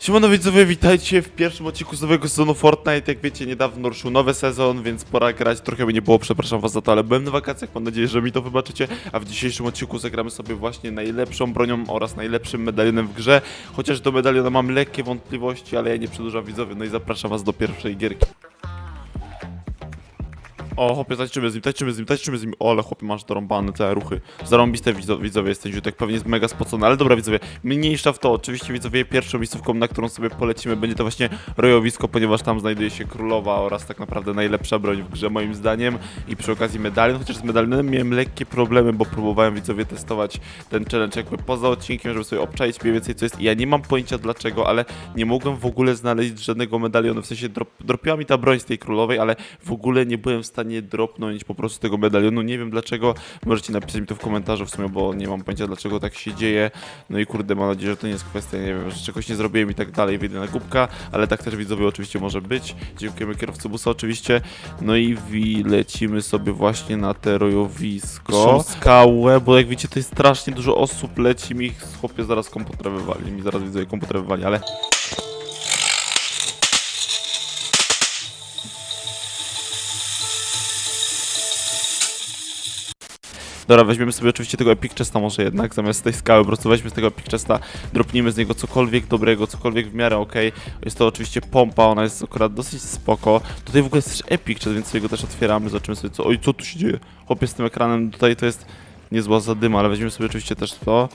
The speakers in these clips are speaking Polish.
Siemano widzowie, witajcie w pierwszym odcinku z nowego sezonu Fortnite. Jak wiecie, niedawno ruszył nowy sezon, więc pora grać. Trochę mi nie było, przepraszam was za to, ale byłem na wakacjach, mam nadzieję, że mi to wybaczycie. A w dzisiejszym odcinku zagramy sobie właśnie najlepszą bronią oraz najlepszym medalionem w grze. Chociaż do medaliona mam lekkie wątpliwości, ale ja nie przedłużam widzowie, no i zapraszam was do pierwszej gierki. O, chłopie, tańczymy z nim, tańczymy z nim, tańczymy z nim. O, ale chłopie, masz dorąbane te ruchy. Zarąbiste widzowie, widzowie jest ten ziutek, pewnie jest mega spocony, ale dobra widzowie, mniejsza w to. Oczywiście widzowie, pierwszą miejscówką, na którą sobie polecimy, będzie to właśnie rojowisko, ponieważ tam znajduje się królowa oraz tak naprawdę najlepsza broń w grze moim zdaniem. I przy okazji medalion, chociaż z medalionem miałem lekkie problemy, bo próbowałem widzowie testować ten challenge jakby poza odcinkiem, żeby sobie obczaić mniej więcej co jest. I ja nie mam pojęcia dlaczego, ale nie mogłem w ogóle znaleźć żadnego medalionu, w sensie drop, dropiła mi ta broń z tej królowej, ale w ogóle nie byłem w stanie dropnąć po prostu tego medalionu. Nie wiem dlaczego. Możecie napisać mi to w komentarzu w sumie, bo nie mam pojęcia dlaczego tak się dzieje. No i kurde, mam nadzieję, że to nie jest kwestia, nie wiem, że czegoś nie zrobiłem i tak dalej, wyjdę na głupka, ale tak też widzowie oczywiście może być. Dziękujemy kierowcy busa oczywiście. No i lecimy sobie właśnie na te rojowisko. Skałę, bo jak widzicie to jest strasznie dużo osób, leci mi chłopie zaraz komputer wywali, mi zaraz widzę komputer wywali, ale Dobra, weźmiemy sobie oczywiście tego Epic Chesta może jednak, zamiast tej skały, po prostu weźmy z tego Epic Chesta, dropnijmy z niego cokolwiek dobrego, cokolwiek w miarę okej. Jest to oczywiście pompa, ona jest akurat dosyć spoko. Tutaj w ogóle jest też Epic Chest, więc sobie go też otwieramy, zobaczymy sobie co... Oj, co tu się dzieje? Chłopie z tym ekranem, tutaj to jest niezła zadyma, ale weźmiemy sobie oczywiście też to.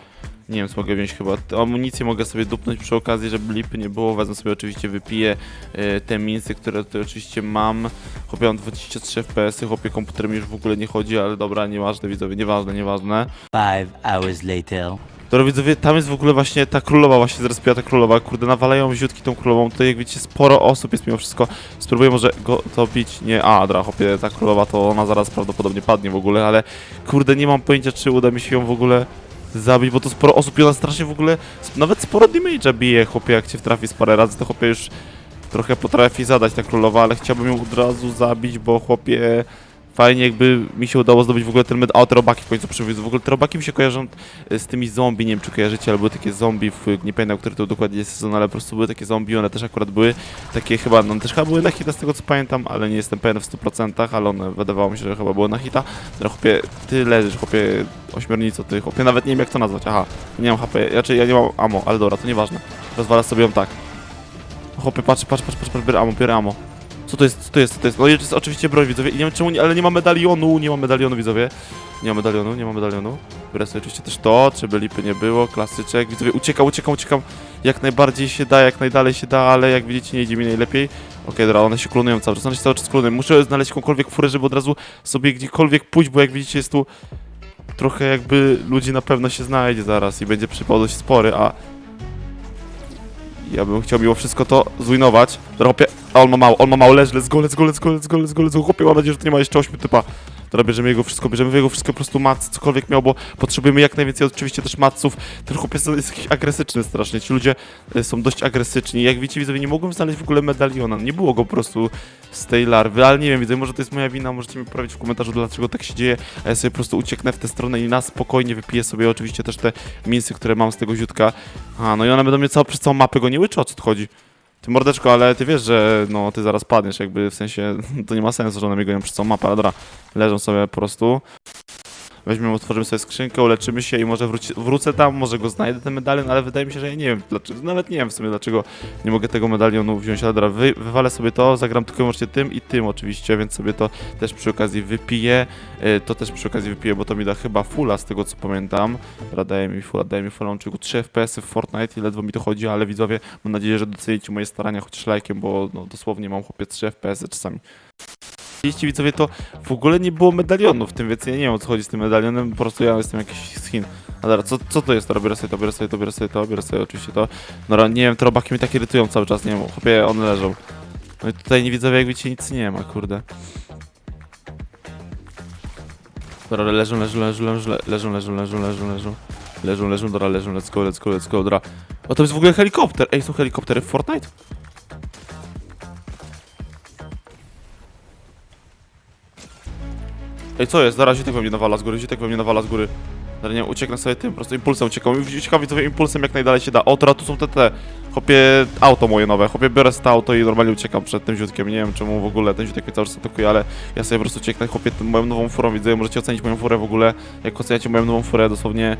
Nie wiem, co mogę wziąć chyba. Amunicję mogę sobie dupnąć przy okazji, żeby lipy nie było. Wezmę sobie oczywiście, wypiję e, te mięsy, które tutaj oczywiście mam. Chłopie, mam 23 FPS-y, chłopie, komputer mi już w ogóle nie chodzi, ale dobra, nieważne widzowie, nieważne, nieważne. Five hours later. Dobra widzowie, tam jest w ogóle właśnie ta królowa, właśnie zrespiła ta królowa, kurde, nawalają ziutki tą królową, tutaj jak widzicie sporo osób jest mimo wszystko, spróbuję może go to bić, nie, a, dobra, chłopie, ta królowa to ona zaraz prawdopodobnie padnie w ogóle, ale kurde, nie mam pojęcia, czy uda mi się ją w ogóle zabić, bo to sporo osób i ona strasznie w ogóle, nawet sporo damage'a bije, chłopie, jak cię wtrafi z parę razy, to chłopie już trochę potrafi zadać ta królowa, ale chciałbym ją od razu zabić, bo chłopie... Fajnie jakby mi się udało zdobyć w ogóle ten med... A, te robaki w końcu przywiózł. W ogóle te robaki mi się kojarzą e, z tymi zombie, nie wiem czy kojarzycie, ale były takie zombie, w, nie pamiętam, który to dokładnie jest sezon, ale po prostu były takie zombie, one też akurat były takie chyba, no też chyba były na hita z tego co pamiętam, ale nie jestem pewien w 100%, ale one wydawało mi się, że chyba było na hita. Dobra, chłopie, ty leżysz, chłopie, ośmiornico, ty, chłopie, nawet nie wiem jak to nazwać, aha, nie mam HP, znaczy ja nie mam ammo, ale dobra, to nieważne. Rozwalę sobie ją tak. Chłopie, patrz, patrz, patrz, patrz, patrz, biorę ammo, biorę ammo. Co to jest, co to jest, co to jest? No jest oczywiście broń, widzowie, i nie wiem czemu, ale nie ma medalionu, nie ma medalionu, widzowie. Nie ma medalionu, nie ma medalionu. Biorę sobie oczywiście też to, żeby lipy nie było, klasyczek. Widzowie, uciekam, uciekam, uciekam. Jak najbardziej się da, jak najdalej się da, ale jak widzicie nie idzie mi najlepiej. Okej, dobra, one się klonują cały czas, one się cały czas klonują. Muszę znaleźć jakąkolwiek furę, żeby od razu sobie gdziekolwiek pójść, bo jak widzicie jest tu trochę jakby ludzi na pewno się znajdzie zaraz i będzie przypał dość spory, a ja bym chciał mimo wszystko to zrujnować. Dobra, chłopie, on ma mało, on ma mało, leż, let's go, let's go, let's go, let's go, let's go, let's go, chłopie, mam nadzieję, że to nie ma jeszcze ośmiu typa. Dobra, bierzemy jego wszystko, bierzemy jego wszystko, po prostu mac, cokolwiek miał, bo potrzebujemy jak najwięcej oczywiście też maców. Ten chłopiec jest jakiś agresyczny strasznie, ci ludzie e, są dość agresyczni. Jak widzicie, widzowie, nie mogłem znaleźć w ogóle medaliona, nie było go po prostu z tej larwy, ale nie wiem, widzę, może to jest moja wina, możecie mi poprawić w komentarzu, dlaczego tak się dzieje, a ja sobie po prostu ucieknę w tę stronę i na spokojnie wypiję sobie oczywiście też te mięsy, które mam z tego ziutka. A, no i one będą mnie całą, przez całą mapę goniły, czy o co tu chodzi? Ty mordeczko, ale ty wiesz, że no ty zaraz padniesz, jakby w sensie to nie ma sensu, że one gonią przez całą mapę, ale dobra, leżą sobie po prostu. Weźmiemy, otworzymy sobie skrzynkę, uleczymy się i może wróci, wrócę tam, może go znajdę ten medalion, ale wydaje mi się, że ja nie wiem, dlaczego, nawet nie wiem w sumie dlaczego nie mogę tego medalionu wziąć, ale dobra, wy, wywalę sobie to, zagram tylko i wyłącznie tym i tym oczywiście, więc sobie to też przy okazji wypiję, y, to też przy okazji wypiję, bo to mi da chyba fulla z tego co pamiętam, dobra, daje mi fulla, daje mi fulla, mam tylko 3 FPS w Fortnite i ledwo mi to chodzi, ale widzowie, mam nadzieję, że docenicie moje starania chociaż lajkiem, bo no, dosłownie mam chłopie 3 FPS czasami. Widzicie widzowie, to w ogóle nie było medalionu w tym, więc ja nie wiem o co chodzi z tym medalionem, po prostu ja jestem jakiś z Chin. A dobra, co, to jest? Dobra, biorę sobie to, biorę sobie to, biorę sobie to, biorę sobie oczywiście to. Dobra, nie wiem, te robaki mnie tak irytują cały czas, nie wiem, chłopie, one leżą. No i tutaj nie widzowie, jak widzicie, nic nie ma, kurde. Dobra, leżą, leżą, leżą, leżą, le- leżą, leżą, leżą, leżą, leżą. Leżą, leżą, dobra, leżą, let's go, let's go, let's go. O, to jest w ogóle helikopter! Ej, są helikoptery w Fortnite? Ej, co jest? Zaraz Ziutek we mnie nawala z góry, Ziutek we mnie nawala z góry. Ale nie, ucieknę sobie tym, po prostu impulsem uciekam. Uciekam widzowie impulsem jak najdalej się da. O, teraz tu są te, te, chopie, auto moje nowe. Chopie, biorę to auto i normalnie uciekam przed tym ziutkiem. Nie wiem czemu w ogóle ten ziutek mnie cały czas atakuje, ale ja sobie po prostu ucieknę, chopie, tym moją nową furą, widzę, możecie ocenić moją furę w ogóle. Jak oceniacie moją nową furę, dosłownie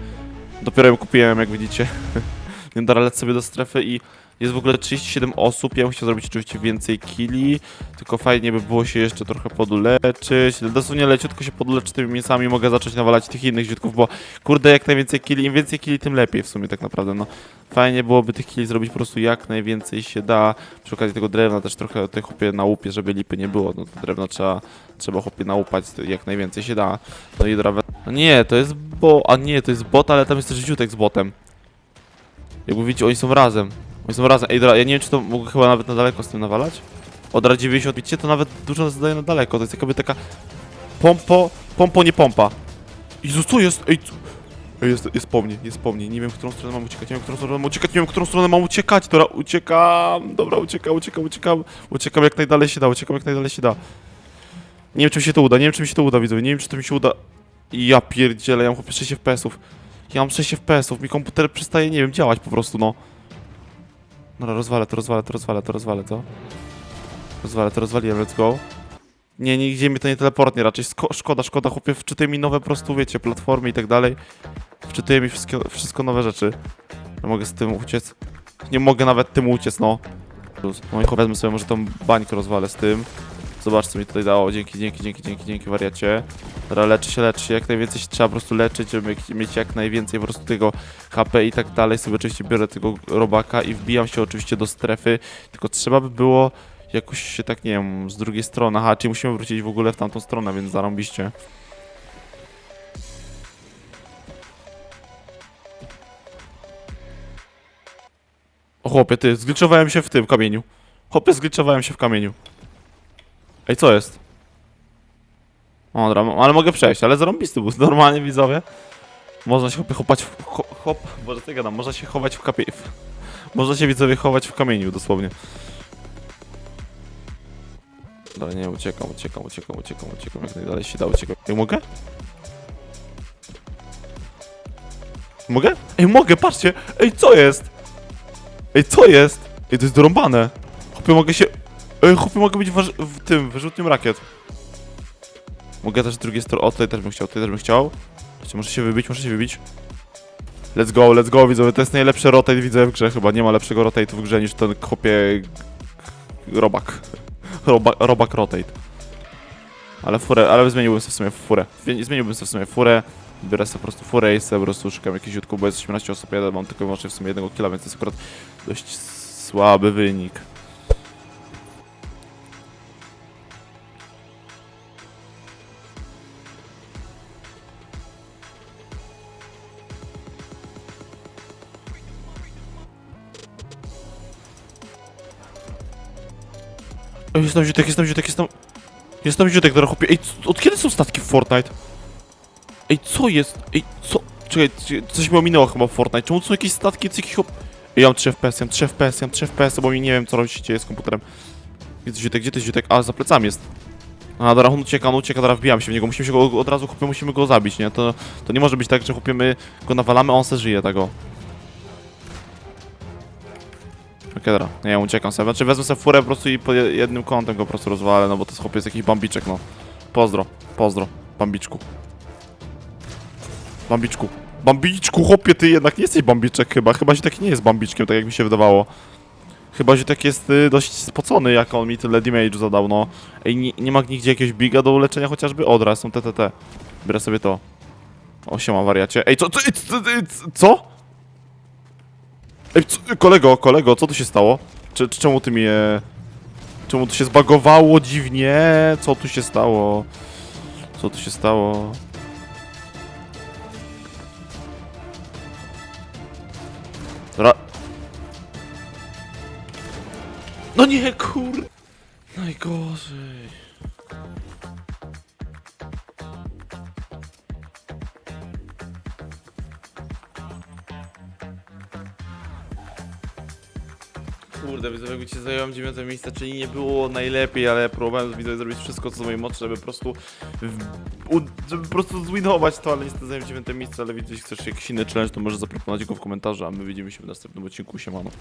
dopiero ją kupiłem, jak widzicie. Teraz lecę sobie do strefy i jest w ogóle 37 osób. Ja bym chciał zrobić oczywiście więcej killi, tylko fajnie by było się jeszcze trochę poduleczyć. Dosłownie leciutko się poduleczyć tymi mięsami, mogę zacząć nawalać tych innych ziutków, bo kurde, jak najwięcej killi, im więcej killi, tym lepiej w sumie tak naprawdę, no. Fajnie byłoby tych killi zrobić po prostu jak najwięcej się da. Przy okazji tego drewna też trochę tej chłopie na łupie, żeby lipy nie było. No to drewno trzeba, trzeba chłopie nałupać jak najwięcej się da. No i drawe... No nie, to jest bo... A nie, to jest bot, ale tam jest też ziutek z botem. Jakby widzicie, oni są razem. Są razem. Ej, dobra, ja nie wiem, czy to mogę chyba nawet na daleko z tym nawalać? Od 90, widzicie, to nawet dużo zadaje na daleko. To jest jakby taka pompo, pompo, nie pompa. Jezus, co jest? Ej, co? Ej, jest, jest po mnie, jest po mnie. Nie wiem, w którą stronę mam uciekać, nie wiem, w którą stronę mam uciekać, nie wiem, w którą stronę mam uciekać. Dobra, uciekam, dobra, uciekam, uciekam, uciekam. Uciekam jak najdalej się da, uciekam jak najdalej się da. Nie wiem, czy mi się to uda, nie wiem, czy mi się to uda, widzowie, nie wiem, czy to mi się uda. Ja pierdzielę, ja mam chłopie 6 FPS-ów. Ja mam 6 FPS-ów, mi komputer przestaje, nie wiem, działać po prostu, no. Dobra, rozwalę to, rozwalę to, rozwalę to, rozwalę to. Rozwalę to, rozwaliłem, let's go. Nie, nigdzie mi to nie teleportnie raczej. Sko szkoda, szkoda, chłopie, wczytuje mi nowe po prostu, wiecie, platformy i tak dalej. Wczytuje mi wszystko, wszystko nowe rzeczy. Ja mogę z tym uciec. Nie mogę nawet tym uciec, no. No i wezmę sobie może tą bańkę rozwalę z tym. Zobacz, co mi tutaj dało. Dzięki, dzięki, dzięki, dzięki, dzięki, wariacie. Dobra, leczy się, leczy się. Jak najwięcej się trzeba po prostu leczyć, żeby mieć- mieć jak najwięcej po prostu tego HP i tak dalej. Sobie oczywiście biorę tego robaka i wbijam się oczywiście do strefy. Tylko trzeba by było jakoś się tak, nie wiem, z drugiej strony. Aha, czyli musimy wrócić w ogóle w tamtą stronę, więc zarąbiście. O chłopie, ty, zgliczowałem się w tym kamieniu. Chłopie, zgliczowałem się w kamieniu. Ej, co jest? O, dobra, ale mogę przejść, ale zarąbisty był, normalnie widzowie. Można się chopać w... Ho, hop, boże, ja gadam, można się chować w kapie... Można się widzowie chować w kamieniu, dosłownie. Dobra, nie, uciekam, uciekam, uciekam, uciekam, uciekam, jak najdalej się da, uciekam. Ej, mogę? Mogę? Ej, mogę, patrzcie! Ej, co jest? Ej, co jest? Ej, to jest dorąbane. Chłopie, mogę się... Ej, chłopie, mogę być waż... w tym, wyrzutnią rakiet. Mogę też z drugiej strony... O, tutaj też bym chciał, tutaj też bym chciał. Słuchajcie, muszę się wybić, muszę się wybić. Let's go, let's go, widzowie, to jest najlepszy rotate, widzę w grze chyba. Nie ma lepszego rotate'u w grze niż ten chłopie... Robak. Robak, robak rotate. Ale furę, ale zmieniłbym sobie w sumie furę. Zmieni- Zmieniłbym sobie w sumie furę. Biorę sobie po prostu furę i sobie po prostu szukam jakichś jutków, bo jest 18 osób, ja mam tylko i wyłącznie w sumie jednego killa, więc to jest akurat dość słaby wynik. Ej, Jest tam ziutek, jest tam ziutek, jest tam... Jest tam ziutek, dobra chłopie. Ej, od kiedy są statki w Fortnite? Ej, co jest? Ej, co? Czekaj, coś mi ominęło chyba w Fortnite. Czemu są jakieś statki, co jakieś hop... Ej, ja mam 3 FPS, ja mam 3 FPS, ja mam 3 FPS, bo mi nie wiem, co się dzieje z komputerem. To ziutek, gdzie to ziutek? A, za plecami jest. A, dobra, on ucieka, on ucieka, dobra, wbijam się w niego. Musimy się go od razu, chłopie, musimy go zabić, nie? To, to nie może być tak, że chłopie, my go nawalamy, a on se żyje tego. Okej, dobra, nie, uciekam sobie. Znaczy wezmę sobie furę po prostu i po je- jednym kątem go po prostu rozwalę, no bo to jest chłopie jest jakiś bambiczek, no. Pozdro, pozdro, bambiczku. Bambiczku. Bambiczku, chłopie, ty jednak nie jesteś bambiczek chyba. Chyba się taki nie jest bambiczkiem, tak jak mi się wydawało. Chyba, że tak jest y, dość spocony, jak on mi tyle damage zadał, no. Ej, nie, nie ma nigdzie jakiegoś biga do uleczenia chociażby? Odra, są TTT. Biorę sobie to. O, siema, wariacie. Ej, co, co, co, co? Ej, co, kolego, kolego, co tu się stało? Czemu ty mnie... Czemu to się zbagowało dziwnie? Co tu się stało? Co tu się stało? Ra... No nie, kur... Najgorzej. Kurde, widzowie, ci zająłem dziewiąte miejsce, czyli nie było najlepiej, ale próbowałem zrobić wszystko, co w mojej mocy, żeby po prostu w, u, żeby po prostu zwinować to, ale niestety zająłem dziewiąte miejsce, ale widzisz, chcesz jakiś inny challenge, to możesz zaproponować go w komentarzu, a my widzimy się w następnym odcinku, siemano.